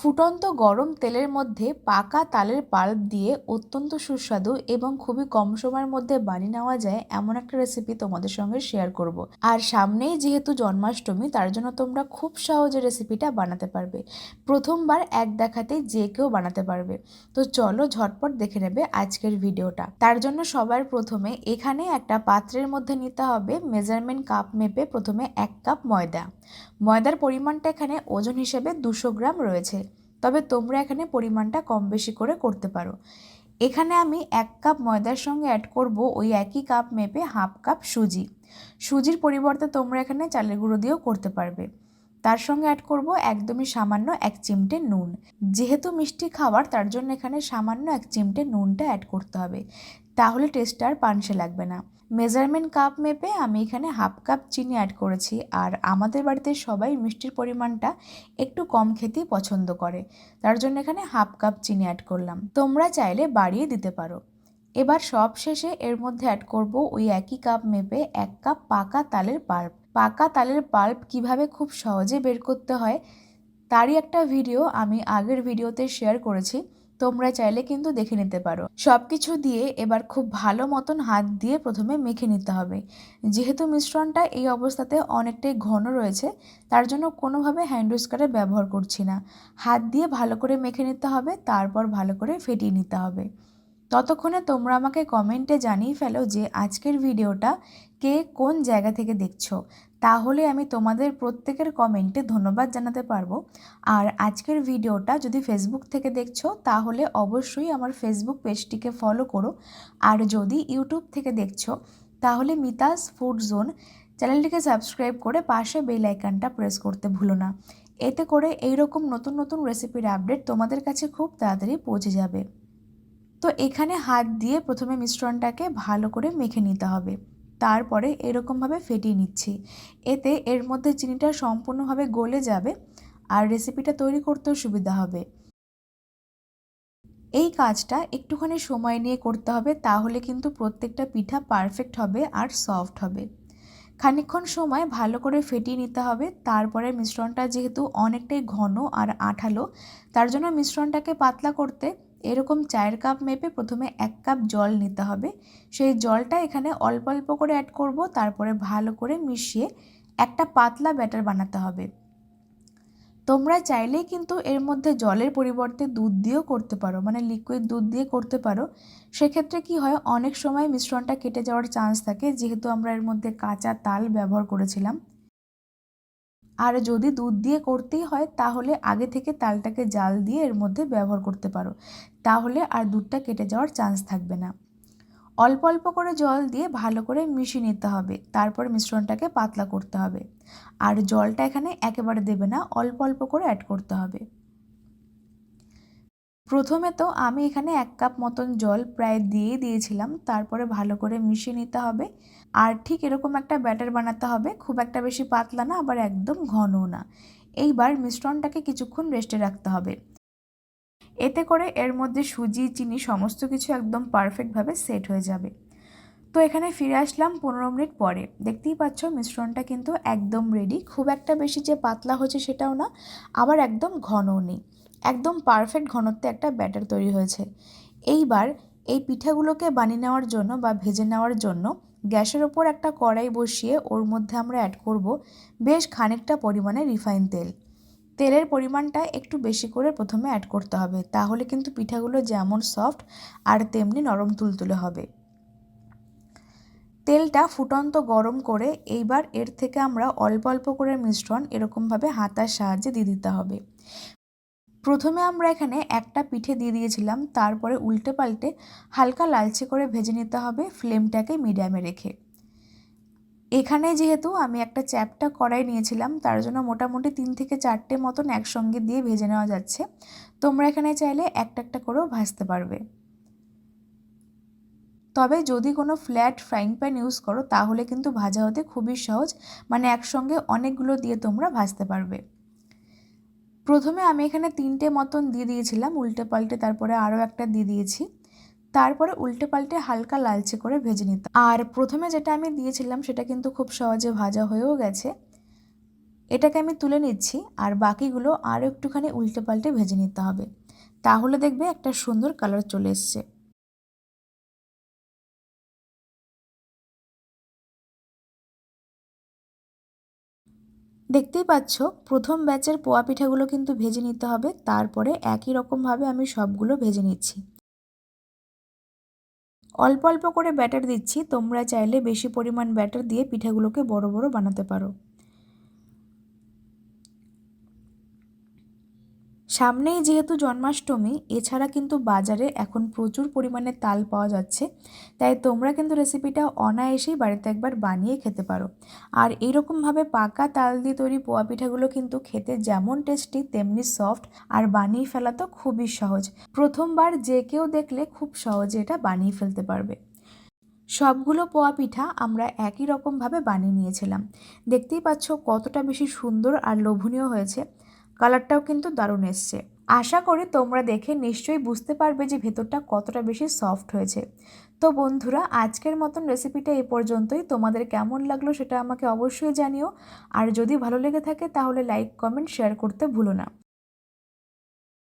ফুটন্ত গরম তেলের মধ্যে পাকা তালের পাল্প দিয়ে অত্যন্ত সুস্বাদু এবং খুবই কম সময়ের মধ্যে বানিয়ে নেওয়া যায় এমন একটা রেসিপি তোমাদের সঙ্গে শেয়ার করব। আর সামনেই যেহেতু জন্মাষ্টমী, তার জন্য তোমরা খুব সহজে রেসিপিটা বানাতে পারবে। প্রথমবার এক দেখাতেই যে কেউ বানাতে পারবে। তো চলো ঝটপট দেখে নেবে আজকের ভিডিওটা তার জন্য সবার প্রথমে এখানে একটা পাত্রের মধ্যে নিতে হবে মেজারমেন্ট কাপ মেপে প্রথমে এক কাপ ময়দা। ময়দার পরিমাণটা এখানে ওজন হিসেবে দুশো গ্রাম রয়েছে। তবে তোমরা এখানে পরিমাণটা কম বেশি করে করতে পারো। এখানে আমি এক কাপ ময়দার সঙ্গে অ্যাড করব ওই একই কাপ মেপে হাফ কাপ সুজি। সুজির পরিবর্তে তোমরা এখানে চালের গুঁড়ো দিয়েও করতে পারবে। তার সঙ্গে অ্যাড করব একদমই সামান্য এক চিমটে নুন। যেহেতু মিষ্টি খাবার, তার জন্য এখানে সামান্য এক চিমটে নুনটা অ্যাড করতে হবে। তাহলে টেস্টটা আর পানসে লাগবে না। মেজারমেন্ট কাপ মেপে আমি এখানে হাফ কাপ চিনি অ্যাড করেছি আর আমাদের বাড়িতে সবাই মিষ্টির পরিমাণটা একটু কম খেতেই পছন্দ করে। তার জন্য এখানে হাফ কাপ চিনি অ্যাড করলাম। তোমরা চাইলে বাড়িয়ে দিতে পারো। এবার সব শেষে এর মধ্যে অ্যাড করব ওই একই কাপ মেপে এক কাপ পাকা তালের পাল্প পাকা তালের পাল্প কীভাবে খুব সহজে বের করতে হয়, তারই একটা ভিডিও আমি আগের ভিডিওতে শেয়ার করেছি। তোমরা চাইলে কিন্তু দেখে নিতে পারো। সব কিছু দিয়ে এবার খুব ভালো মতন হাত দিয়ে প্রথমে মেখে নিতে হবে। যেহেতু মিশ্রণটা এই অবস্থাতে অনেকটাই ঘন রয়েছে, তার জন্য কোনোভাবে হ্যান্ড উস্কারের ব্যবহার করছি না। হাত দিয়ে ভালো করে মেখে নিতে হবে, তারপর ভালো করে ফেটিয়ে নিতে হবে। ততক্ষণে তোমরা আমাকে কমেন্টে জানিয়ে ফেলো যে আজকের ভিডিওটা কে কোন জায়গা থেকে দেখছ, তাহলে আমি তোমাদের প্রত্যেকের কমেন্টে ধন্যবাদ জানাতে পারব। আর আজকের ভিডিওটা যদি ফেসবুক থেকে দেখছ, তাহলে অবশ্যই আমার ফেসবুক পেজটিকে ফলো করো। আর যদি ইউটিউব থেকে দেখছ, তাহলে মিতাস ফুড জোন চ্যানেলটিকে সাবস্ক্রাইব করে পাশে বেল আইকনটা প্রেস করতে ভুলো না। এতে করে এইরকম নতুন নতুন রেসিপির আপডেট তোমাদের কাছে খুব তাড়াতাড়ি পৌঁছে যাবে। তো এখানে হাত দিয়ে প্রথমে মিশ্রণটাকে ভালো করে মেখে নিতে হবে। তারপরে এরকমভাবে ফেটিয়ে নিচ্ছি। এতে এর মধ্যে চিনিটা সম্পূর্ণভাবে গলে যাবে আর রেসিপিটা তৈরি করতেও সুবিধা হবে। এই কাজটা একটুখানি সময় নিয়ে করতে হবে, তাহলে কিন্তু প্রত্যেকটা পিঠা পারফেক্ট হবে আর সফট হবে। খানিক্ষণ সময় ভালো করে ফেটিয়ে নিতে হবে, তারপরে মিশ্রণটা যেহেতু অনেকটাই ঘন আর আঠালো, তার জন্য মিশ্রণটাকে পাতলা করতে এরকম চায়ের কাপ মেপে প্রথমে এক কাপ জল নিতে হবে। সেই জলটা এখানে অল্প অল্প করে অ্যাড করব, তারপরে ভালো করে মিশিয়ে একটা পাতলা ব্যাটার বানাতে হবে। তোমরা চাইলেই কিন্তু এর মধ্যে জলের পরিবর্তে দুধ দিয়েও করতে পারো মানে লিকুইড দুধ দিয়ে করতে পারো। সেক্ষেত্রে কি হয়, অনেক সময় মিশ্রণটা কেটে যাওয়ার চান্স থাকে, যেহেতু আমরা এর মধ্যে কাঁচা তাল ব্যবহার করেছিলাম। আর যদি দুধ দিয়ে করতেই হয়, তাহলে আগে থেকে তালটাকে জাল দিয়ে এর মধ্যে ব্যবহার করতে পারো। তাহলে আর দুধটা কেটে যাওয়ার চান্স থাকবে না। অল্প অল্প করে জল দিয়ে ভালো করে মিশিয়ে নিতে হবে। তারপর মিশ্রণটাকে পাতলা করতে হবে। আর জলটা এখানে একেবারে দেবে না, অল্প অল্প করে অ্যাড করতে হবে। প্রথমে তো আমি এখানে এক কাপ মতন জল প্রায় দিয়ে দিয়েছিলাম, তারপরে ভালো করে মিশিয়ে নিতে হবে। আর ঠিক এরকম একটা ব্যাটার বানাতে হবে, খুব একটা বেশি পাতলা না, আবার একদম ঘনও না। এইবার মিশ্রণটাকে কিছুক্ষণ রেস্টে রাখতে হবে। এতে করে এর মধ্যে সুজি, চিনি, সমস্ত কিছু একদম পারফেক্টভাবে সেট হয়ে যাবে। তো এখানে ফিরে আসলাম পনেরো মিনিট পরে। দেখতেই পাচ্ছ, মিশ্রণটা কিন্তু একদম রেডি খুব একটা বেশি যে পাতলা হচ্ছে সেটাও না, আবার একদম ঘনও নেই। একদম পারফেক্ট ঘনত্বে একটা ব্যাটার তৈরি হয়েছে। এইবার এই পিঠাগুলোকে বানিয়ে নেওয়ার জন্য বা ভেজে নেওয়ার জন্য গ্যাসের ওপর একটা কড়াই বসিয়ে ওর মধ্যে আমরা অ্যাড করব বেশ খানিকটা পরিমাণে রিফাইন তেল। তেলের পরিমাণটা একটু বেশি করে প্রথমে অ্যাড করতে হবে, তাহলে কিন্তু পিঠাগুলো যেমন সফট আর তেমনি নরম তুলতুলে হবে। তেলটা ফুটন্ত গরম করে এইবার এর থেকে আমরা অল্প অল্প করে মিশ্রণ এরকমভাবে হাতার সাহায্যে দিয়ে দিতে হবে। প্রথমে আমরা এখানে একটা পিঠে দিয়ে দিয়েছিলাম, তারপরে উল্টে পাল্টে হালকা লালচে করে ভেজে নিতে হবে ফ্লেমটাকে মিডিয়ামে রেখে। এখানে যেহেতু আমি একটা চ্যাপটা কড়াই নিয়েছিলাম, তার জন্য মোটামুটি তিন থেকে চারটে মতন একসঙ্গে দিয়ে ভেজে নেওয়া যাচ্ছে। তোমরা এখানে চাইলে একটা একটা করেও ভাজতে পারবে। তবে যদি কোনো ফ্ল্যাট ফ্রাইং প্যান ইউজ করো, তাহলে কিন্তু ভাজা হতে খুবই সহজ। মানে একসঙ্গে অনেকগুলো দিয়ে তোমরা ভাজতে পারবে। প্রথমে আমি এখানে তিনটে মতন দিয়ে দিয়েছিলাম, উল্টে পাল্টে তারপরে আরও একটা দিয়ে দিয়েছি। তারপরে উল্টে পাল্টে হালকা লালচে করে ভেজে নিতাম আর প্রথমে যেটা আমি দিয়েছিলাম, সেটা কিন্তু খুব সহজে ভাজা হয়েও গেছে। এটাকে আমি তুলে নিচ্ছি, আর বাকিগুলো আরও একটুখানি উল্টে পাল্টে ভেজে নিতে হবে। তাহলে দেখবে একটা সুন্দর কালার চলে এসছে। দেখতেই পাচ্ছ, প্রথম ব্যাচের পোয়া পিঠাগুলো কিন্তু ভেজে নিতে হবে, তারপরে একই রকমভাবে আমি সবগুলো ভেজে নিচ্ছি। অল্প অল্প করে ব্যাটার দিচ্ছি, তোমরা চাইলে বেশি পরিমাণ ব্যাটার দিয়ে পিঠাগুলোকে বড় বড় বানাতে পারো। সামনেই যেহেতু জন্মাষ্টমী, এছাড়া কিন্তু বাজারে এখন প্রচুর পরিমাণে তাল পাওয়া যাচ্ছে। তাই তোমরা কিন্তু রেসিপিটা অনায়াসেই বাড়িতে একবার বানিয়ে খেতে পারো। আর এইরকমভাবে পাকা তাল দিয়ে তৈরি পোয়া পিঠাগুলো কিন্তু খেতে যেমন টেস্টি, তেমনি সফট আর বানিয়ে ফেলা তো খুবই সহজ। প্রথমবার যে কেউ দেখলে খুব সহজে এটা বানিয়ে ফেলতে পারবে। সবগুলো পোয়া পিঠা আমরা একই রকমভাবে বানিয়ে নিয়েছিলাম। দেখতেই পাচ্ছ কতটা বেশি সুন্দর আর লোভনীয় হয়েছে। কালারটাও কিন্তু দারুণ এসছে। আশা করি তোমরা দেখে নিশ্চয়ই বুঝতে পারবে যে ভেতরটা কতটা বেশি সফট হয়েছে। তো বন্ধুরা, আজকের মতন রেসিপিটা এ পর্যন্তই। তোমাদের কেমন লাগল সেটা আমাকে অবশ্যই জানিও। আর যদি ভালো লেগে থাকে তাহলে লাইক, কমেন্ট, শেয়ার করতে ভুলো না।